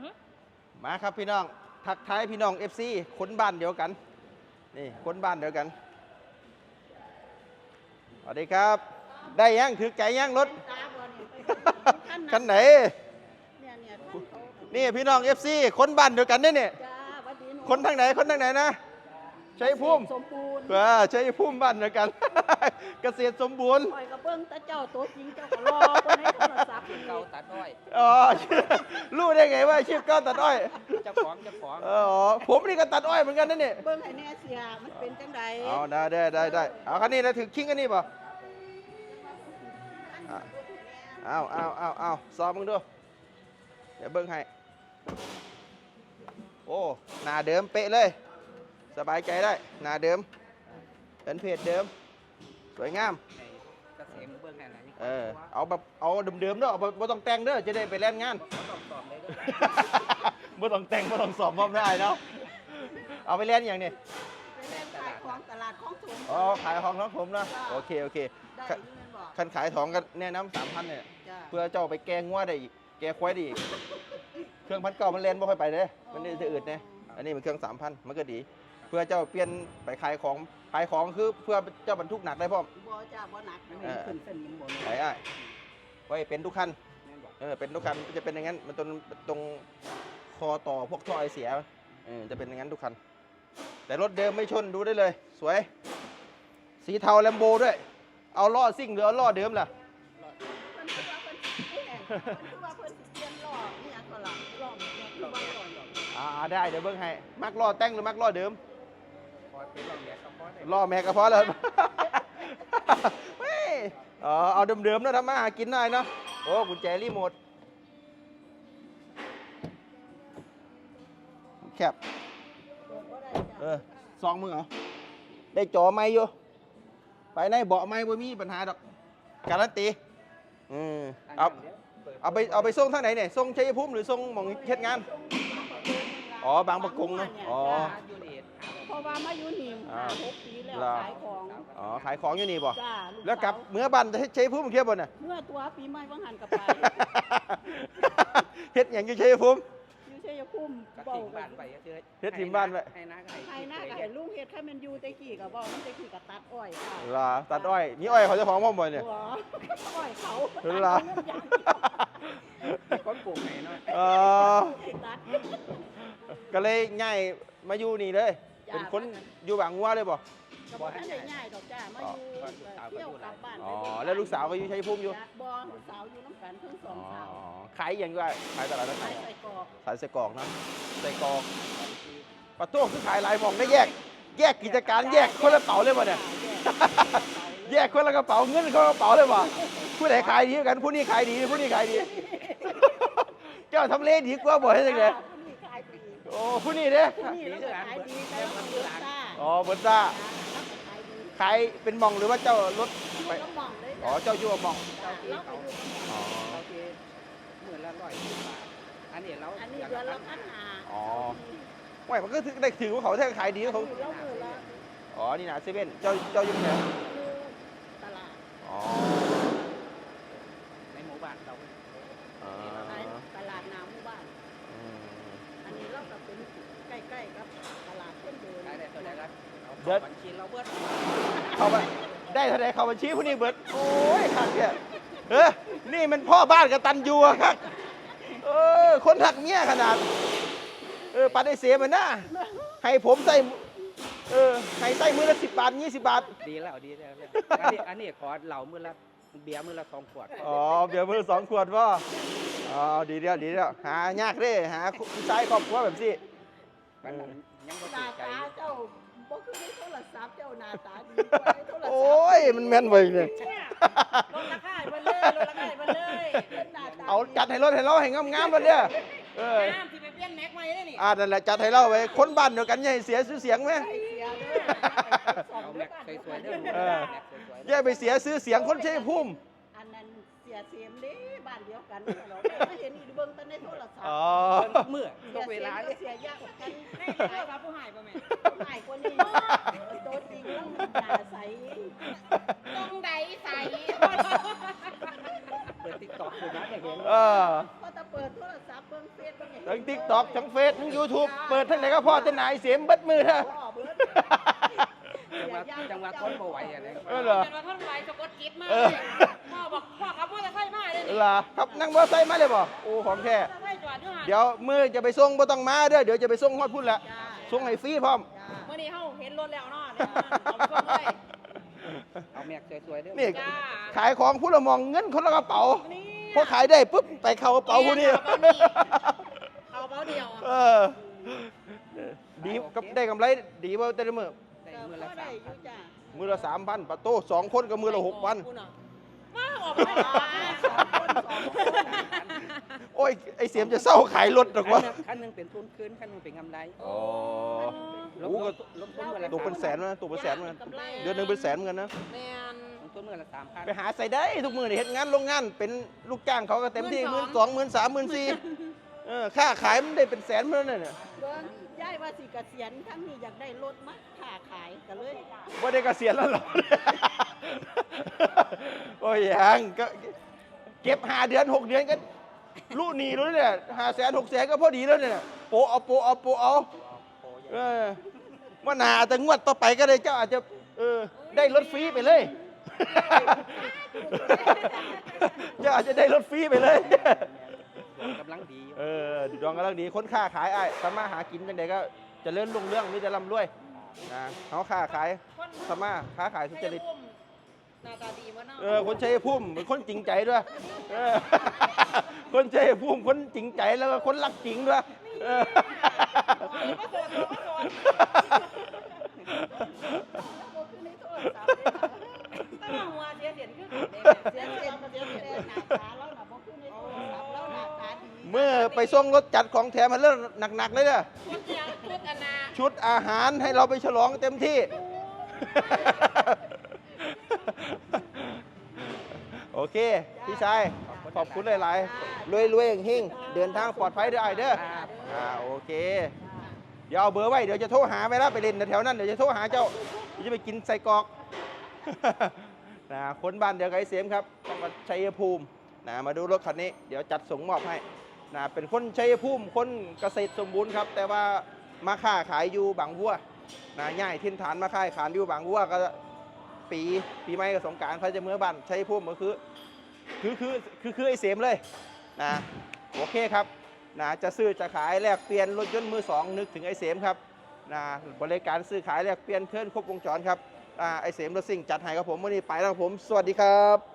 อฮึมาครับพี่น้อง ทักทายพี่น้อง FC คนบ้านเดียวกัน นี่คนบ้านเดียวกัน สวัสดีครับ ได้ยังถือใจยังรถตาบอลนี่ไปคันไหนเนี่ยเนี่ยท่านเขานี่พี่น้อง FC คนบ้านเดียวกันเนี่ยนี่จ้าวัดดีหคนทางไหน คนทางไหนนะ ชัยภูมิสมบูรณ์เออชัยภูมิบ้านเดียวกัน เกษตรสมบูรณ์คอยกระเบื้องตาเจ้าตัวจริงเจ้าก็รอคนให้โทรศัพท์เกาตัดอ้อยอ๋อรู้ได้ไงว่าชื่อก้าวตัดอ้อยเจ้าของเจ้าของเอออ๋อผมนี่ก็ตัดอ้อยเหมือนกันนะนี่เบิ้งให้แน่เสียมันเป็นจังใดเอาได้ได้ได้ได้เอาคันนี้นะถือคิงกันนี่ป่ะเอาเอาเอาเอาซ้อมมึงดูเดี๋ยวเบิ้งให้โอ้หน้าเดิมเป๊ะเลย สบายใจได้ หน้าเดิมเป็นเพจเดิม สวยงามเกษมเบื้องไหนนี่เออ เอาแบบเอาเดิมๆเด้อเอาบ่บ่ต้องแต่งเด้อจะได้ไปเล่นงานเขาตอบตอบเลยด้วยบ่ต้องแต่งบ่ต้องสอบพร้อมได้เนาะเอาไปเล่นอย่างนี้ไปเล่นขายของตลาดของถุงอ๋อขายของท้องผมนะโอเคโอเคได้อยินบอกคันขายของกันแนะนำสามพันเนี่ยจ้าเพื่อเจ้าไปแกงงัวได้อีกแกควายได้อีกเครื่องพันเก่ามันเล่นบ่ค่อยไปเด้มันนี่จะอืดเนี่ยอันนี้มันเครื่องสามพันมันก็ดี เพื่อเจ้าเปลี่ยนไปขายของขายของคือเพื่อเจ้าบรรทุกหนักได้พร้อมบ่จ้าบ่หนักไม่เห็นขึ้นเส้นมันบนขายอ้ายไว้เป็นทุกคันแม่นบอกเออเป็นทุกคันจะเป็นอย่างนั้นมันตรงตรงคอต่อพวกท่อไอเสียเออจะเป็นอย่างนั้นทุกคัน แต่รถเดิมไม่ชนดูได้เลย สวย สีเทาแลมโบด้วย เอาล้อซิ่งหรือเอาล้อเดิมล่ะเพิ่นคือว่าเพิ่นสิแหม่เพิ่นคือว่าเพิ่นสิเปลี่ยนล้อนี่หยังก็ล่ะล้อแม่คือว่าล้อดอกอ่าได้เดี๋ยวเบิ้งให้ มักล้อแต่งหรือมักล้อเดิม ล่อแม่กระเพาะเลยเฮ้ยอ๋อเอาเดิมๆนะทำมาหากินได้เนาะโอ้กุญแจรีโมทแคบเออซองมึงเหรอ ได้จอไม้อยู่ ไปในเบาะไม้บ่มีปัญหาดอก การันตี อืมเอาเอาไปเอาไปส่งทางไหนเนี่ยส่งชัยภูมิหรือส่งหมองเฮ็ดงาน อ๋อบางประกงนะอ๋อ ว่ามาอยู่นี่อ่าห้าหกปีแล้วเหรอขายของอ๋อขายของอยู่นี่บ่จ้าแล้วกลับเมื่อบันชัยภูมิเทียบบนน่ะ เมื่อตัวปีใหม่ว่างหันกับไป เฮ็ดอย่างอยู่ชัยภูมิ อยู่ชัยภูมิก็เบาทิ้งกับ้านนไปก็คือเฮ็ดทิ้งบ้านไว้ ให้น้าก็ใครให้หน้าที่ก็เคยเห็นลุงเฮ็ดข้ามันอยู่แตะกี้ก็บอกมันแตะกี้ก็ตัดอ้อยค่ะลาตัดอ้อยนี่อ้อยเขาเจะของพ่อมบ่เนี่ย หัวอ้อยเขาเวลาตัดเงินอย่างเดียวให้คนปลูกให้เนาะ เออตัด ก็เลยง่ายมาอยู่นี่เลย จ้ะเป็นคนอยู่บางงัวเลยบ่ก็บ่ทันได้ง่ายดอกจ้ามาอยู่เที่ยวกลับบ้านอ๋อแล้วลูกสาวก็อยู่ชัยภูมิอยู่บ่ลูกสาวอยู่น้ำกันทั้งสออ๋งอสาวขายอย่างก็ขายตลาดนัดขายใส่กรอกขายไส้กรอกนะไส้กรอกปลาโต้คือขายหลายหมองได้แยก แยกกิจการแยกคนละเป๋าเลยบ่เนี่ยแยกคนละกระเป๋าเงินคนละกระเป๋าเลยบ่ผู้ไหนขายดีกันผู้นี้ขายดีผู้นี้ขายดี เจ้าทำเลดีกว่าบ่ให้จังได๋ผู้นี้ขายดีโอ้ผู้นี้เด้ผู้นี้แล้วก็ขายดีแต่ว่ามันเย อะซ่าอ๋อเบิดซ่าแล้วก็ขายดีขายเป็นหมองหรือว่าเจ้ารถอยู่ไปกระหม่อมเลยอ๋อเจ้าอยู่กับหมองเจ้าที่เราไปเขาอยู่กระหม่อมอ๋อเจ้าที่หมื่นละร้อยสิบบาทอันนี้เราอันนี้เดือนละพันห้าอ๋อไม่มันก็ถือได้ถือว่าเขาแท้ขายดีเขาเราเดือนละอ๋อนี่นะเซเว่นเจ้าเจ้าอยู่ไหนคือตลาด อ๋อ ในหมู่บ้านเรา อ๋อ ขายตลาดน้ำหมู่บ้าน อืม อันนี้เราก็เป็นใกล้ๆกับตลาดเส้นเดิน ได้ได้เท่าไหร่ครับ เอาเข้าบัญชีเราเบิดเข้าไปได้เท่าไหรเข้าบัญชีผู้นี้เบิดโอ้ยขัดเนี่ยเออนี่มันพ่อบ้านกับตันยูอะครับเออคนหักเมียขนาด เออปัดได้เสียมันนะให้ผมใส่เออให้ใส่มือละสิบบาทยี่สิบบาท ดีแล้วดีแล้วอันนี้อันนี้ขอเหล่ามือละเบียร์มือละสองขวด อ๋อเบียร์มือสองขวดว่าอ๋อดีเดียวดีเดียวหายากเด้หาผู้ชายครอบครัวแบบสิมันนั้นยังบ่หถูน้ากใจตาอยู่เจ้า บ่คือในโทรศัพท์เจ้าหน้าตาดีกว่าในโทรศัพท์โอ้ย มันแม่นไปเลยลดราคาให้เพิ่นเลยลดราคาให้เพิ่นเลยหน้าตาเอาจัดให้รถให้เราให้งามๆมันเนี่ยเออน้ำที่ไปเปลี่ยนแม็กใหม่ได้นี่อ่านั่นแหละจัดให้เราไว้คนบ้านเดียวกันอย่าให้เสียชื่อเสียงไหม ใส่เสียเด้อสองเอาเด้แม็อกบ้านสวยๆเด้อเออ แม็กสวยๆอย่าไปเสียชื่อเสียงคนชัยภูมิอันนั้นเสียเสียมเด้บ้านเดียวกันเราไม่เห็นอีกเบิ่งแต่ในโทรศัพท์อ๋อเพิ่นทุกมื้อเสีทุยกเวเสียลามก็เนี่ยเสียยากกว่ากันให้เด้อครับผู้หายบ่แม่หายกว่านี้ตัวจริงแล้วหน้าใสต้องใดใส่เปิด TikTok ดูนะจะเห็นเออพอจะเปิดโทรศัพท์เบิ่งเฟซเบิ่งอย่างเอทั้งทิกตอกทั้งเฟซทั้งยูทูบเปิดทั้งไหนก็พอแต่ไหนเสียมเบัดมือเถอะพ่อเบิดจังห วะจังหวะทนบ่ไหวอะไรเออเหรอเป็นว่าท่อนไว้สะกดจิตมากเอเลอยพ่อบอกพ่อขับมอเตอร์ไซค์มาเลยนี่เหรอครับนั่งมอไซค์มาเลยบ่โอ้ของแท้มอเตอร์ไซค์จอดอยู่ห่างเดี๋ยวมือจะไปส่งบ่ต้องมาเด้อเดี๋ยวจะไปส่งฮอดพุ่นละจ้าส่งให้ฟรีพร้อมจ้าเมื่อนี้เขาเห็นรถแล้วเนาะเดี๋ยวเอาไปส่งเลย เอาแม็กสวยๆเด้อนี่จ้า ขายของผู้ละมองเงินคนละกระเป๋านี่พอขายได้ปุ๊บไปเข้ากระเป๋าผู้นี้เอาเป๋าเดียวเออดีกับได้กำไรดีว่าแต่ละมือได้ก็ มือพละอสาได้มอยู่จ้ามือละสามพันปะโต้สองคนกับมือละหกพันมาออกไปหาสองคนสองคนโอ้ยไอเสียมจะเศร้าขายรถหรอกวะคันหนึงเป็นทุนคืนคันหนึงเป็นกำไรอ๋อลโอ้งก็ทุนลงทุนมือละตกเป็นแสนนะตกเป็นแสนเหมือนกันเดือนหนึ่งเป็นแสนเหมือนกันนะแมนลงทุนมือละสามพันไปหาใส่ได้ทุกมือนี่เฮ็ดงานโรงงานเป็นลูกจ้างเขาก็เต็มที่หมื่นสองหมื่นสามหมื่นสี่เออค่าขายมันได้เป็นแสนเมื่อนั้นน่ะเบิ่ง ยายว่าสิเกษียณทั้งนี้อยากได้รถมาค้าขายก็เลยว่าได้เกษียณแล้วเหรอ โอ้ยยังก็เก็บหาเดือนหกเดือนก็ลูกหนีรู้เนี่ยหาแสนหกแสนก็พอดีแล้วเนี่ยโปะเอาโปะเอาโปะเอาเออว่าหนาแต่งวดต่อไปก็เลยเจ้าอาจจะเออได้รถฟรีไปเลย เจ้าอาจจะได้รถฟรีไปเลยกำลังดี อยู่เออดวงกำลังดีคนค้าขายไอ้ทำมาหากินจังใดก็เจะเลื่อนลงเรื่องมีแต่ร่ำรวยนะเขาค้าขายทำมาค้าขายสุจริต หน้าตาดีวะเนาะเออคนชัยภูมิเป็นคนจริงใจด้วยเออคนชัยภูมิคนจริงใจแล้วก็คนรักจริงด้วยเออโสดโสดบ่คือในโทรศัพท์เลย เมื่อไปส่งรถจัดของแถมมาเรื่องหนักๆเลยเนี่ยชุดยังชุดอนาชุดอาหารให้เราไปฉลองเต็มที่ โอเค พี่ชาย ขอบคุณหลายๆรวยๆเฮงๆเดินทางปลอดภัยเด้อไอเด้ออ่าโอเคเดี๋ยวเอาเบอร์ไว้ เดี๋ยวจะโทรหาไปแล้วไปเล่นแถวๆนั้น เดี๋ยวจะโทรหาเจ้าเดี๋ยวจะไปกินใส่กรอกนะคนบ้านเดียวกับไอ้เสียมครับต้องมาชัยภูมินะมาดูรถคันนี้ เดี๋ยวจัดส่งมอบให้ นะเป็นคนชัยภูมิคนเกษตรสมบูรณ์ครับ แต่ว่ามาค้าขายอยู่บางวัวนะย่ายทิ้นฐานมาค้าขายอยู่บางวัวก็ปีปีใหม่กับสงการเขาจะเมื่อบ้านชัยภูมิก็คือคือคือคือคือไอเสมเลยนะโอเคครับนะจะซื้อจะขายแลกเปลี่ยนรถยนต์มือสองนึกถึงไอเสมครับนะบริการซื้อขายแลกเปลี่ยนเคลื่อนครบวงจรครับอ่าไอเสมรถซิ่งจัดให้ครับผมวันนี้ไปแล้วครับผม สวัสดีครับ